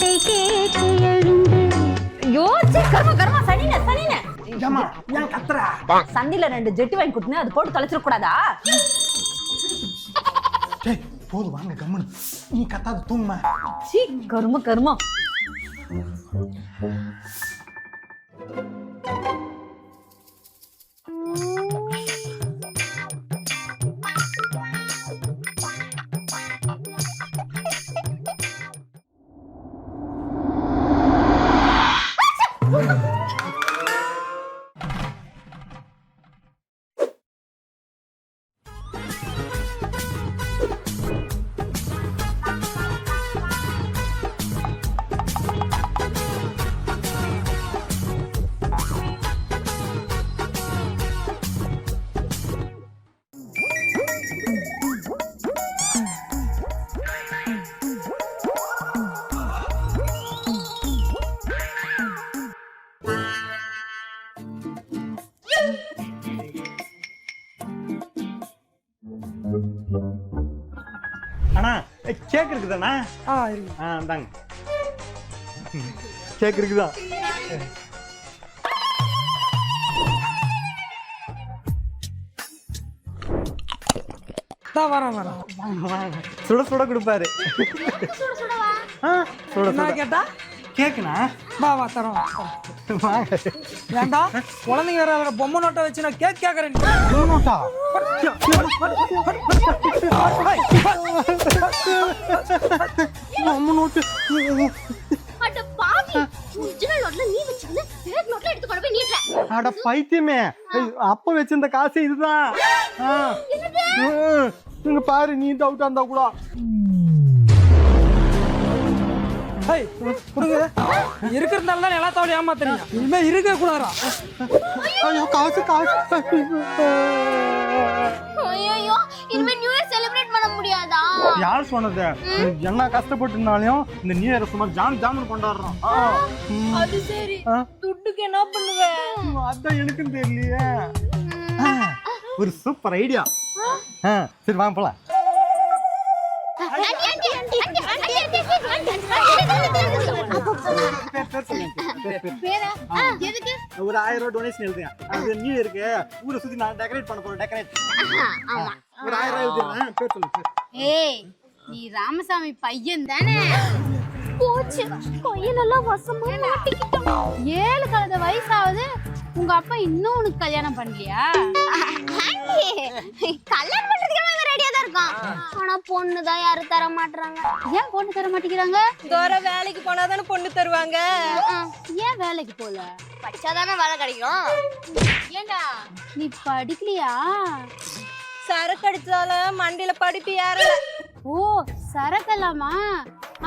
பாட்டை கேட்டு எழுந்து யோசி கர்ம கர்ம சனின சனின ஏமா ஏன் கத்துற? சந்தில ரெண்டு ஜெட்டு வாங்கி கொடுத்து அது போட்டு தொலைச்சிட கூடாதா? டேய் போதும் வாங்க கம்முனு. நீ கத்தாது தூங்குமா. சீ கரும கருமம். இருக்குதாண்ணா ஆ இருக்கு. ஆ இந்தாங்க. கேக் இருக்குதா தான் வரேன் வரேன். சுட சுட கொடுப்பாரு. சுட சுட. கேட்டா? கேக்குண்ணா? வா வா தரோம். வாங்க. ஏன்டா குழந்தைங்க வேற அதுல பொம்மை நோட்டை வச்சு நான் கேக் கேட்கறேன் நோட்டா அம்மா நோட்டு அட பாவி ஒரிஜினல் நோட்ல நீ வச்சிருந்து ஃபேக் நோட்ல எடுத்து கொண்டு போய் நீட்ற அட பைத்தியமே. அப்ப வச்சிருந்த காசு இதுதான். இங்க பாரு நீ டவுட்டா இருந்தா கூட. ஹேய் கொடுங்க. இருக்கிறதுனால தான் ஏமாத்துறீங்க. இனிமே இருக்க கூடாதா ஐயோ காசு காசு. ஐயோ இனிமே நியூ இயர் செலிப்ரேட் பண்ண முடியாதா? யார் சொன்னது? என்ன கஷ்டப்பட்டுனாலையும் இந்த நியூ இயர் சும்மா ஜாம் ஜாமுன் கொண்டாடுறோம். அது சரி. துட்டுக்கு என்ன பண்ணுவேன் அதான் எனக்கும் தெரியலையே. ஒரு சூப்பர் ஐடியா சரி வாங்க போலாம். ஒரு ஆயிரம் ரூபாய் டொனேஷன் எழுதுங்க அது நியூ இயருக்கு ஊரை சுத்தி நான் டெக்கரேட் பண்ண போறேன் டெக்கரேட் ஒரு ஆயிரம் ரூபாய் எழுதிடுறேன் பேர் சொல்லுங்க பேர். ஏய் நீ ராமசாமி பையன் தானே போச்சு கையிலெல்லாம் வசமா மாட்டிக்கிட்டோம் ஏழு கலந்த வயசாவது உங்க அப்பா இன்னும் உனக்கு கல்யாணம் பண்ணலையா கல்யாணம் இருக்கான். ஆனா பொண்ணு தான் யாரும் தர மாட்டாங்க ஏன் பொண்ணு தர மாட்டேங்கிறாங்க? தோற வேலைக்கு போனாதானே பொண்ணு தருவாங்க? ஏன் வேலைக்கு போல? படிச்சாதானே வேலை கிடைக்கும். ஏண்டா நீ படிக்கலையா? சரக்கு அடிச்சதால மண்டியில படிப்பு ஏறல. ஓ சரக்கலாமா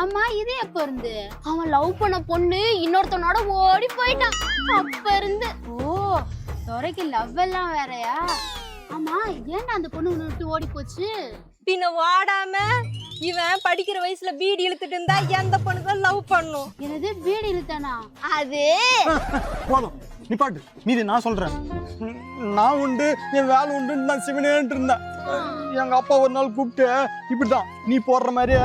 அம்மா இது எப்ப இருந்து? அவன் லவ் பண்ண பொண்ணு இன்னொருத்தனோட ஓடி போயிட்டான். அப்ப இருந்து. ஓ துறைக்கு லவ் எல்லாம் வேறயா? ஆமா ஏன்டா அந்த பொண்ணு உன்னை விட்டு ஓடி போச்சு? பின்ன வாடாம இவன் படிக்கிற வயசுல பீடி இழுத்துட்டு இருந்தா எந்த பொண்ணு தான் லவ் பண்ணும். எனது வீடு இழுத்தானா? அது. போதும். நிப்பாட்டு மீதி நான் சொல்றேன். நான் உண்டு என் வேலை உண்டு நான் சிவனேன்ட்டு இருந்தேன். எங்க அப்பா ஒரு நாள் கூப்பிட்டு இப்படிதான் நீ போடுற மாதிரியே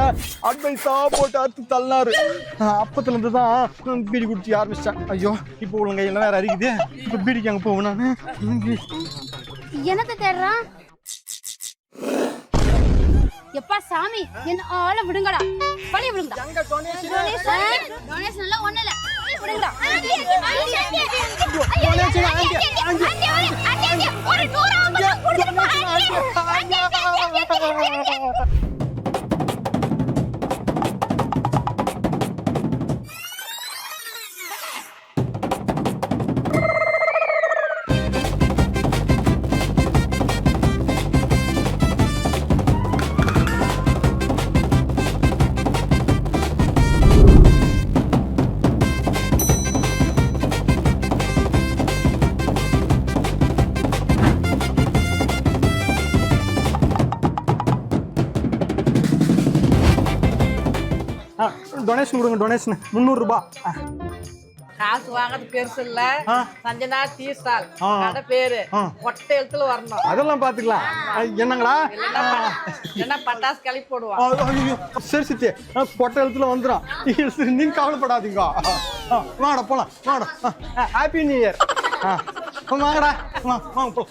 அட்வைஸா போட்டு அறுத்து தள்ளினாரு அஹ் அப்பத்துல இருந்து தான் பீடி குடிச்சு ஆரம்பிச்சிட்டேன் ஐயோ இப்போ உங்க கையெல்லாம் வேற அரிக்குது. இப்போ பீடிக்கு அங்க போவேன் நானு. என்னத்த தேடுறான் எப்பா சாமி என்ன ஆள விடுங்கடா பழி விடுங்கடா டொனேஷன் எல்லாம் ஒண்ணு இல்ல விடுங்கடா ஒரு நூறு டொனேஷன் கொடுங்க டொனேஷன் முந்நூறுரூபா காசு வாங்குறது பெருசு இல்ல. Sanjana tea stall. கடை பேரு. ஒட்டை எழுத்துல வரணும். அதெல்லாம் பாத்துக்கலாம். ப- இல்லைன்னா பட்டாசு கிளப்பி போடுவான். ஐயோ, சரி சித்தி. கொட்டை எழுத்துல வந்துடும் நீங்க கவலைப்படாதீங்க. வாங்கடா போலாம். வாங்கடா ஹாப்பி நியூ இயர் வாங்கடா. வாங்க போலாம்.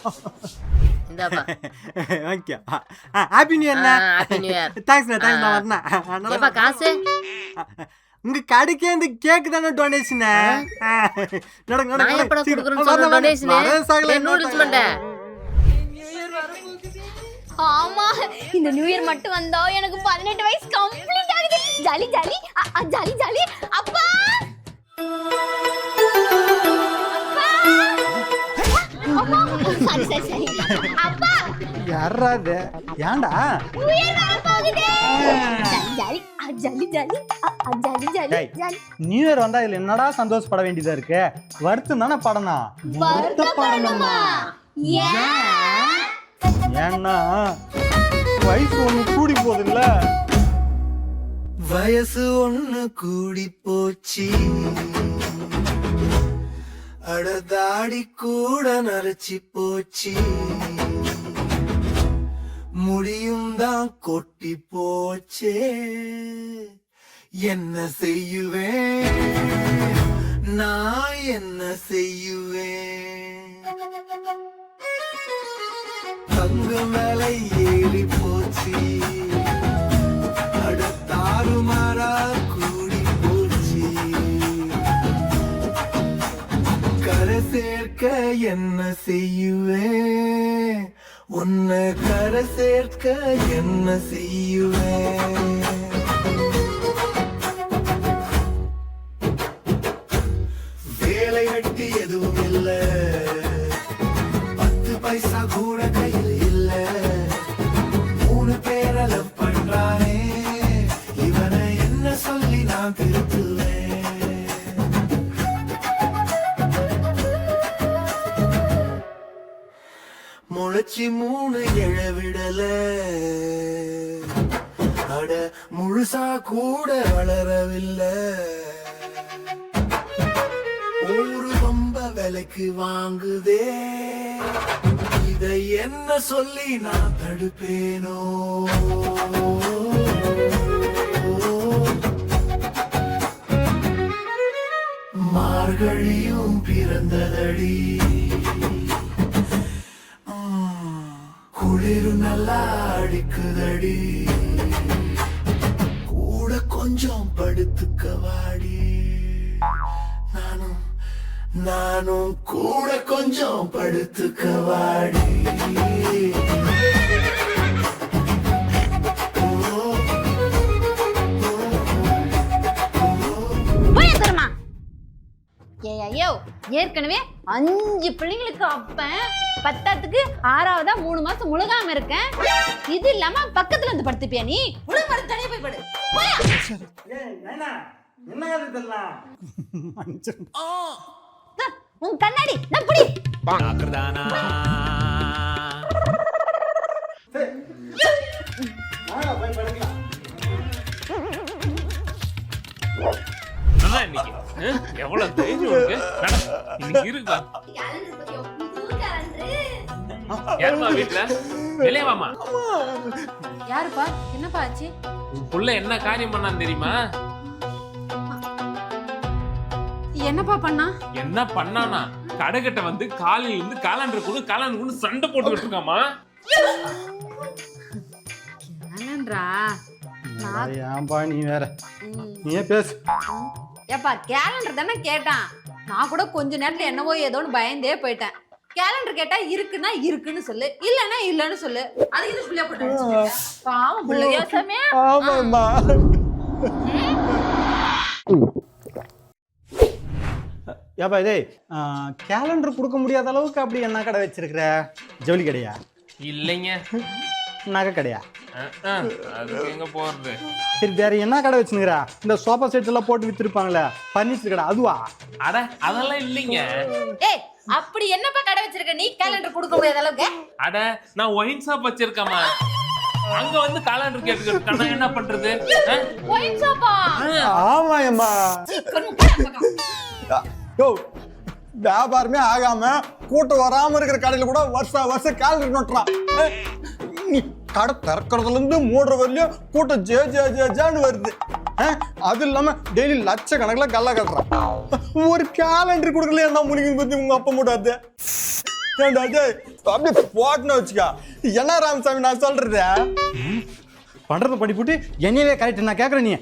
இந்தாப்பா ஓகே ஹாப்பி நியூ இயர்ண்ணா. தேங்க்ஸ்ண்ணா தேங்க்ஸ் ஆ. நான் வரேன் ஏப்பா காசு உங்க கடைக்கே இந்த கேக்கு தானே டொனேஷன் நடங்க நான் எப்படா கொடுக்குறேன்னு சொன்ன டொனேஷன் நூடுல்ஸ் மண்டை ஆமா இந்த நியூ இயர் மட்டும் வந்தா எனக்கு பதினெட்டு வயசு கம்ப்ளீட் ஆகுது ஜாலி ஜாலி ஜாலி ஜாலி அப்பா சரி சரி சரி அப்பா! யாரா இது? ஏன்டா? நியூ இயர் வர போகுது! ஜாலி ஜாலி அ, ஜாலி ஜாலி அ, அ, ஜாலி ஜாலி டேய். ஜாலி. நியூ இயர் வந்தா இதுல என்னடா சந்தோஷப்பட வேண்டியதா இருக்கு? வருத்தம் தானே படனா வருத்தப்படணுமா ஏன்? ஏன்னா வயசு ஒண்ணு கூடி போகுதுல்ல வயசு ஒண்ணு கூடி போச்சு. அடதாடி கூட நரைச்சி போச்சு. முடியும் தான் கொட்டி போச்சே. என்ன செய்யுவேன்? நான் என்ன செய்யுவேன்? தங்க மேலே ஏறி போச்சு. அடுத்தாறுமாறா கூடி சேர்க்க என்ன செய்யுவேன்? உன்னை கரை சேர்க்க என்ன செய்யுவேன்? முளைச்சி மூணு எழவிடல அட முழுசா கூட வளரவில்லை. ஒரு ரொம்ப விலைக்கு வாங்குதே. இதை என்ன சொல்லி நான் தடுப்பேனோ? மார்கழியும் பிறந்ததடி. குளிர் நல்லா அடிக்குதடி. கூட கொஞ்சம் படுத்துக்க வாடி. நானும் நானும் கூட கொஞ்சம் படுத்துக்க வாடி. போய் ஐயோ ஏற்கனவே அஞ்சு பிள்ளைங்களுக்கு அப்பன் பத்தாத்துக்கு ஆறாவதா மூணு மாசம் முழுகாம இருக்கேன். இது இல்லாம பக்கத்துல வந்து படுத்துப்பியா நீ? முழுக மருந்து தனியா போய் படு. உன் கண்ணாடி நான் புடி. நல்லா இன்னைக்கு? எவ்வளவு தைரியம் உனக்கு? நட, இன்னைக்கு இருக்கா. யாருமா வீட்டுல வெளியே வாமா யாருப்பா? என்னப்பா ஆச்சு? உன் புள்ள என்ன காரியம் பண்ணான்னு தெரியுமா? என்னப்பா பண்ணா? என்ன பண்ணானா? கடைக்கிட்ட வந்து காலையில இருந்து காலாண்டர் கொண்டு காலாண்டர் கொண்டு சண்டை போட்டுக்கிட்டு இருக்காமா என்னன்றா? ஏன்பா நீ வேற? நீயே பேசு. ஏப்பா கேலண்டர் தானே கேட்டான். நான் கூட கொஞ்ச நேரத்துல என்னவோ ஏதோன்னு பயந்தே போயிட்டேன். கேலண்டர் கேட்டா இருக்குன்னா இருக்குன்னு சொல்லு இல்லன்னா இல்லன்னு சொல்லு. அது இது புள்ளைய போட்டு அடிச்சுக்கிட்ட. பாவம் பிள்ளையா சாமி ஆமாம்மா ஏப்பா இதே கேலண்டர் கொடுக்க முடியாத அளவுக்கு அப்படி என்ன கடை வச்சிருக்கிற? ஜவுளி கடையா? இல்லைங்க. நகை கடையா? எங்க போறது? சரி வேற என்ன கடை வச்சுனுக்கிறா இந்த சோஃபா செட் எல்லாம் போட்டு வித்துருப்பாங்களே பர்னிச்சர் கடை அதுவா? அட அதெல்லாம் இல்லைங்க. ஏய் அப்படி என்னப்பா கடை வச்சிருக்க? நீ கேலண்டர் கொடுக்க முடியாத அளவுக்கு? அட நான் ஒயின் ஷாப் வச்சிருக்கேமா அங்க வந்து காலாண்டர் கேட்டுக்கிட்டு என்ன பண்றது? ஒயின் ஷாப்பா ஆமா அம்மா. யோ வியாபாரமே ஆகாம கூட்டம் வராம இருக்கிற கடையில கூட வருஷம் வருஷம் கேலரி நோட்டுறான். கடை திறக்கிறதுலேருந்து மூடுற வரலையும் கூட்டம் ஜே ஜே ஜே ஜேன்னு வருது. அது இல்லாமல் டெய்லி லட்சக்கணக்கில் கல்ல கட்டுறான். ஒரு கேலண்டர் கொடுக்கல என்ன முடிக்கும் பத்தி உங்கள் அப்பா மூடாது. ஏன்டா டேய் அப்படியே போட்டுன்னு வச்சுக்கா. என்ன ராமசாமி நான் சொல்றது பண்றதை படி போட்டு என்னையவே கரெக்ட் நான் கேட்குறேன் நீ.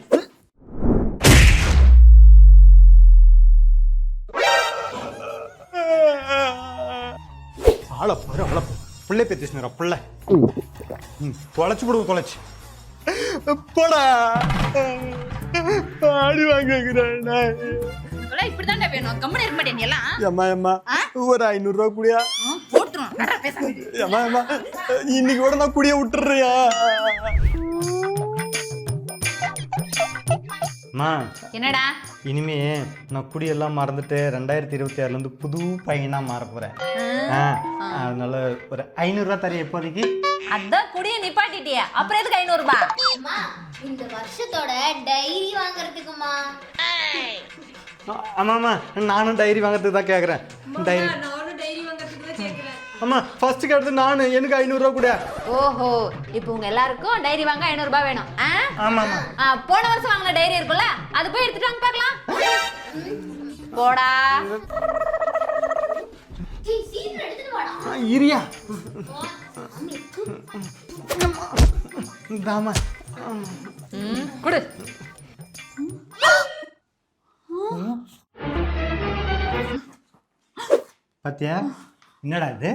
ஆளை பாரு ஆளை பிள்ளை பேத்திச்சுனரா பிள்ளை. ம். தொலைச்சு போடுவோம் தொலைச்சு. போடா. ஆடி வாங்கிக்கிறேன் இப்படிதான்டா வேணும். கம்மனி இருக்க மாட்டேன் எல்லாம். ஒரு குடியா? போட்டுரும். நடா பேசாம ஏம்மா ஏம்மா இன்னைக்கு கூட நான் குடிய விட்டுறியா அம்மா என்னடா? இனிமே நான் குடியெல்லாம் மறந்துட்டு ரெண்டாயிரத்தி இருபத்தி ஆறுலேருந்து புது பையனா மாற போறேன். ஆ, அதனால ஒரு ஐநூறுரூவா தரேன் இப்போதைக்கு. அதான் குடிய நிப்பாட்டிட்டியே. அப்புறம் எதுக்கு ஐநூறு ரூபாய் அம்மா இந்த வருஷத்தோட டைரி வாங்குறதுக்குமா? ஆமாம்மா நானும் டைரி வாங்குறதுக்கு தான் கேட்குறேன் டைரி. நானும் டைரி வாங்குறதுக்கு தான் கேக்குறேன். அம்மா ஃபர்ஸ்ட் கேட்டது நான் எனக்கு ஐநூறுரூவா கூட. ஓஹோ இப்போ உங்க எல்லாருக்கும் டைரி வாங்க ஐநூறு ரூபாய் வேணும். ஆ? ஆமாம்மா. ஆ, போன வருஷம் வாங்கின டைரி இருக்குல்ல அது போய் எடுத்துட்டு வாங்க பார்க்கலாம். போடா. சீக்கிரம் எடுத்துட்டு வாடா ஆ, இரியா. தாமா ம், குடு. பாத்தியா? என்னடா இது?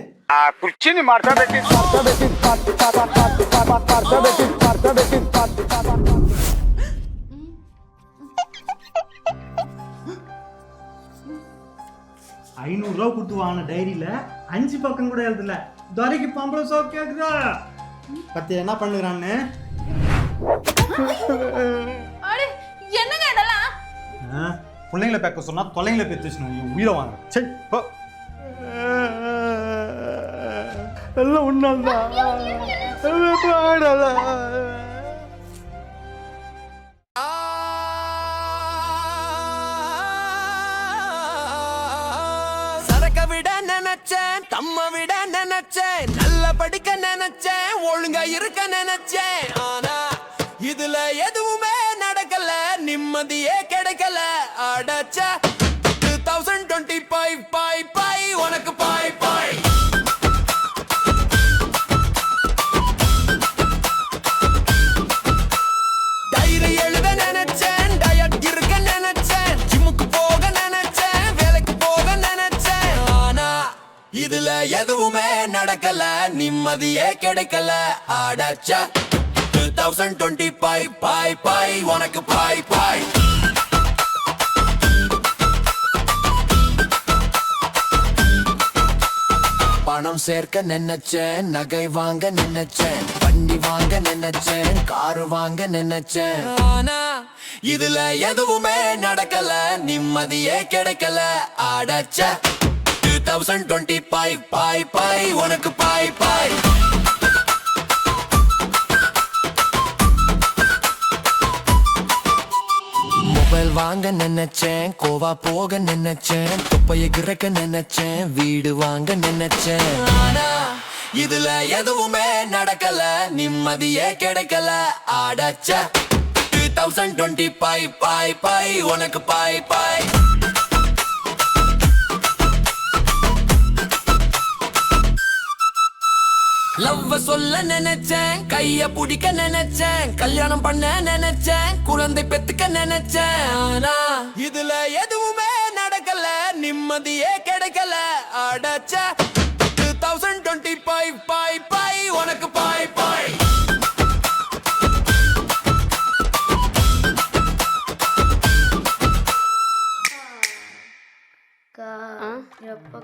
ஐநூறுரூவா கொடுத்து வாங்கின டைரியில அஞ்சு பக்கம் கூட எழுதல. துரைக்கு பம்பளை சோ கேக்குதா? பத்தியா என்ன பண்ணுறான்னு? அடே, என்னங்க இதெல்லாம்? பிள்ளைங்களை பேக்க சொன்னா தொலைங்களை பேத்து உயிரை வாங்க சரி எல்லாம் எல்லாம் ஒன்றால்தான் சரக்க விட நினைச்சேன் தம்ம விட நினைச்சேன் நல்ல படிக்க நினைச்சேன் ஒழுங்கா இருக்க நினைச்சேன். ஆனா இதுல எதுவுமே நடக்கல நிம்மதியே கிடைக்கல. அடச்ச two thousand twenty five five நடக்கல நிம்மதியே கிடைக்கல. அடச்ச two thousand twenty bye bye bye உனக்கு பாய் பாய் பணம் சேர்க்க நினைச்சேன் நகை வாங்க நினைச்சேன் வண்டி வாங்க நினைச்சேன் காரு வாங்க நினைச்சேன். ஆனா இதுல எதுவுமே நடக்கல நிம்மதியே கிடைக்கல. அடச்ச thousand twenty bye bye bye உனக்கு பாய் பாய் மொபைல் வாங்க நினைச்சேன் கோவா போக நினைச்சேன் குப்பையை கிறக்க நினைச்சேன் வீடு வாங்க நினைச்சேன். ஆனா இதுல எதுவுமே நடக்கல நிம்மதியே கிடைக்கல. ஆடச்ச two thousand twenty bye bye bye உனக்கு பாய் பாய் லவ்வ சொல்ல நினைச்சேன் கைய பிடிக்க நினைச்சேன் கல்யாணம் பண்ண நினைச்சேன் குழந்தை பெத்துக்க நினைச்சேன். ஆனா இதுல எதுவுமே நடக்கல நிம்மதியே கிடைக்கல. அடச்ச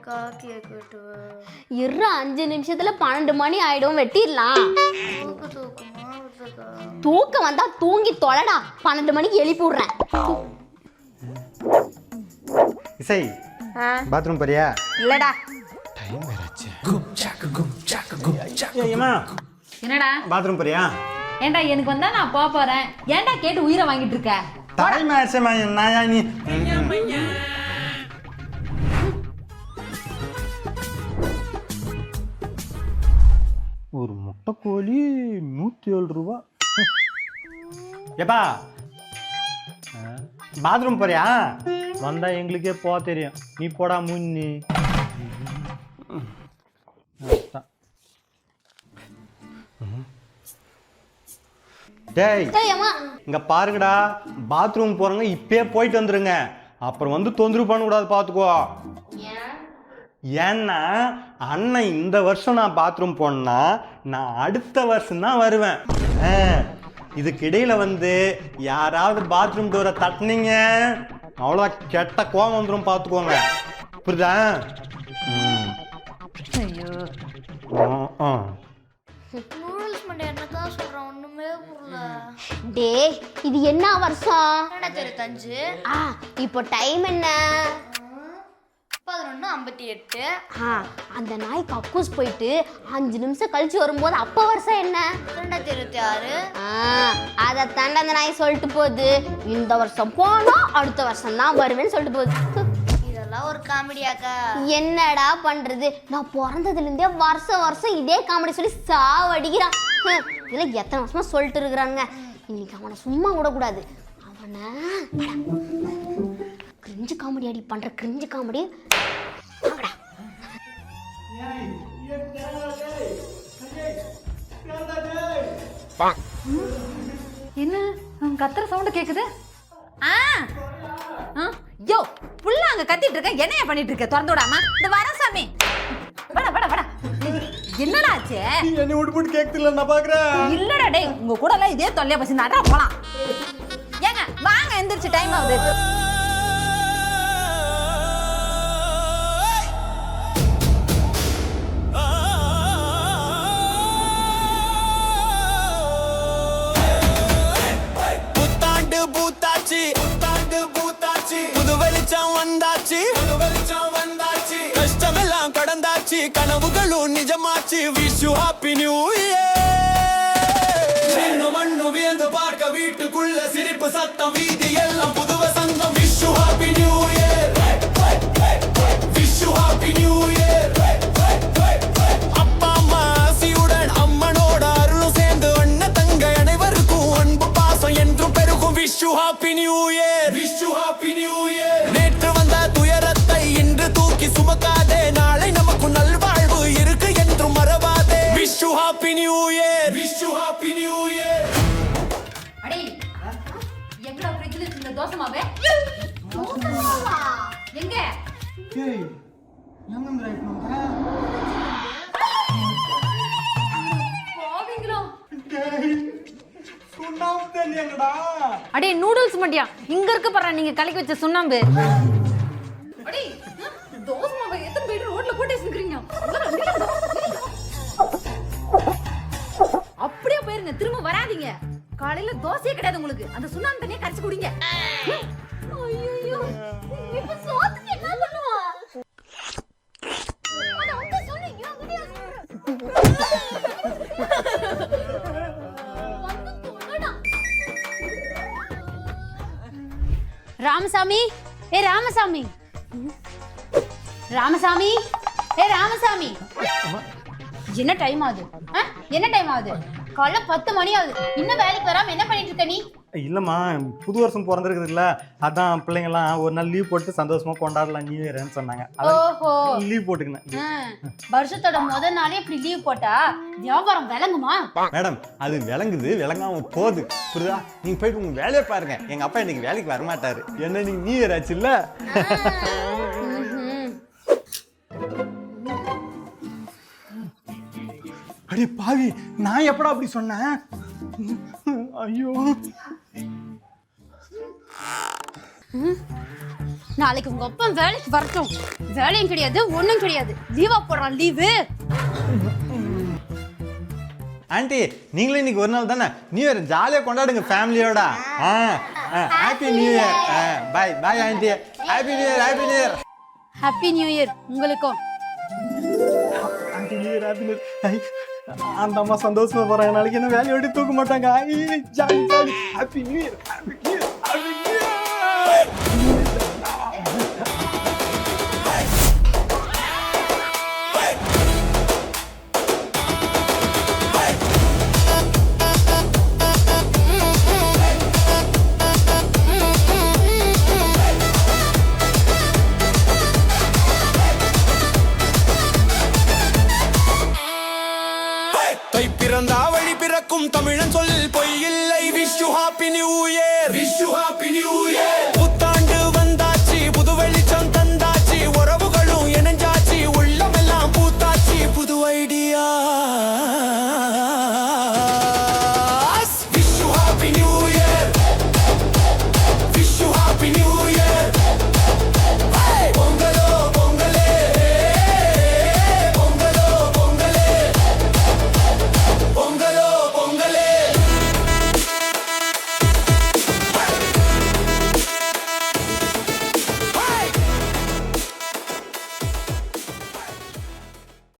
எப்பக்கா கேக் வெட்டுவ இரு அஞ்சு நிமிஷத்துல பன்னெண்டு மணி ஆயிடும் வெட்டிடலாம். தூக்கம் வந்தா தூங்கி தொலைடா. பன்னெண்டு மணிக்கு எழுப்பி விடுறேன். இசை பாத்ரூம் போறியா? இல்லடா. ஏமா என்னடா? பாத்ரூம் போறியா? ஏன்டா எனக்கு வந்தா நான் போக போறேன். ஏன்டா கேட்டு உயிரை வாங்கிட்டு இருக்க? டைம் ஆயிடுச்சுமா நாயா நீ கோழி நூற்றி ஏழு ரூபா. ஏப்பா பாத்ரூம் போறியா? வந்தா எங்களுக்கே போக தெரியும். நீ போடா முன்னி. டேய் இங்க பாருங்கடா பாத்ரூம் போறவங்க இப்பயே போயிட்டு வந்துருங்க. அப்புறம் வந்து தொந்தரவு பண்ணக்கூடாது பார்த்துக்கோ ஏன்னா அண்ணன் இந்த வருஷம் நான் பாத்ரூம் போனா நான் அடுத்த வருஷம் தான் வருவேன். ஆ, இதுக்கு இடையில வந்து யாராவது பாத்ரூம் டோரை தட்டுனீங்க? அவ்வளோ கெட்ட கோவம் வந்துடும் பார்த்துக்கோங்க புரியுதா? டேய் இது என்ன வருஷம் இப்போ டைம் என்ன? பதினொன்று ஐம்பத்தி எட்டு. ஆ அந்த நாய் கக்கூஸ் போயிட்டு அஞ்சு நிமிஷம் கழிச்சு வரும்போது அப்போ வருஷம் என்ன? ரெண்டாயிரத்தி இருபத்தி ஆறு. ஆ அதை தாண்ட அந்த நாய் சொல்லிட்டு போகுது. இந்த வருஷம் போனோம் அடுத்த வருஷம் தான் வருவேன்னு சொல்லிட்டு போகுது. இதெல்லாம் ஒரு காமெடியாக்கா என்னடா பண்றது? நான் பிறந்ததுல இருந்தே வருஷம் வருஷம் இதே காமெடி சொல்லி சாவடிக்கிறான் இதெல்லாம் எத்தனை வருஷமா சொல்லிட்டு இருக்கிறாங்க. இன்னைக்கு அவனை சும்மா விடக்கூடாது. அவனை கிரிஞ்சு காமெடி அடி பண்ற கிரிஞ்சு காமெடி. வாங்கடா. என்ன? கத்துற சவுண்ட் கேக்குது? ஆ. ஆ, யோ புள்ள அங்க கத்திட்டு இருக்க என்னைய பண்ணிட்டு இருக்க? திறந்து விடாம. இந்த வர சாமி. வட வட வட. என்னடா ஆச்சு? நீ என்னை விட்டு போட்டு கேட்கல நான் பார்க்குறேன் இல்லடா டேய் உங்க கூட எல்லாம் இதே தொல்லையா பசி நடா போலாம். ஏங்க வாங்க எந்திரிச்சு டைம் ஆகுது. கடந்தாச்சு கனவுகளும் நிஜமாச்சு. விஷு ஹாப்பி நியூ இயர் மண்ணு வியந்து பார்க்க வீட்டுக்குள்ள சிரிப்பு சத்தம் வீதி எல்லாம் புது வசந்தம் Vishu happy new year Vishu happy new year அப்பா அம்மா ஆசியுடன் அம்மனோட அருளும் சேர்ந்து அண்ணன் தங்க அனைவருக்கும் அன்பு பாசம் என்றும் பெருகும். Vishu happy new year Vishu happy new year நேற்று வந்த துயரத்தை இன்று தூக்கி சுமக்காதே. நாளை நமக்கு நல்வாழ்வு இருக்கு என்றும் மறவாதே. Vishu happy new year Vishu happy new year அடே எங்கடா ஃப்ரிட்ஜ்ல இருந்த தோசை மாவே? எங்க? போவீங்களோ? சுண்ணாம்பு தண்ணி எங்கடா அடே நூடுல்ஸ் மண்டியா இங்க இருக்க பாரு நீங்க கலக்கி வச்ச சுண்ணாம்பு. அடே தோசை மாவை எத்தனை பேர் ரோட்ல போட்டு வச்சுக்கிறீங்க அப்படியே போயிருங்க திரும்ப வராதீங்க. காலையில தோசையே கிடையாது உங்களுக்கு. அந்த சுண்ணாம்பு தண்ணியை கரைச்சு குடிங்க. இப்ப சோத்துக்கு என்ன பண்ணுவா? ராமசாமி ஏ ராமசாமி. ராமசாமி? ஏ ராமசாமி. என்ன டைம் ஆகுது? என்ன டைம் ஆகுது? காலைல பத்து மணி ஆகுது. இன்னும் வேலைக்கு வராம என்ன பண்ணிட்டு இருக்க நீ? இல்லைம்மா புது வருஷம் பிறந்திருக்குதுல்ல அதான் பிள்ளைங்கலாம் ஒரு நாள் லீவ் போட்டு சந்தோஷமா கொண்டாடலாம் நியூ இயர்னு சொன்னாங்க. ஓஹோ. லீவ் போட்டுக்கினேன். வருஷத்தோட முத நாளே இப்படி லீவ் போட்டா வியாபாரம் விளங்குமா? மேடம் அது விளங்குது விளங்காம போகுது. புரியுதா? நீங்க போயிட்டு உங்க வேலையை பாருங்க. எங்க அப்பா இன்னைக்கு வேலைக்கு வரமாட்டாரு. என்ன நீங்க நியூ இயர் ஆச்சுல்ல அடி பாவி நான் எப்படா அப்படி சொன்னேன்? ஐயோ. நாளைக்கு உங்க அப்பா வேலைக்கு வரட்டும். வேலையும் கிடையாது ஒண்ணும் கிடையாது. லீவா போடுறான் லீவு. ஆண்டி நீங்களும் இன்னைக்கு ஒரு நாள் தானே? நியூ இயர் ஜாலியாக கொண்டாடுங்க ஃபேமிலியோட ஆ happy new year bye bye aunty. Happy new year happy new year happy new year உங்களுக்கும். Aunty new year happy new year அந்த அம்மா சந்தோஷமா போறாங்க. நாளைக்கு என்ன வேலையை விட்டு தூக்க மாட்டாங்க. Happy new year happy new year. Wish you happy new year.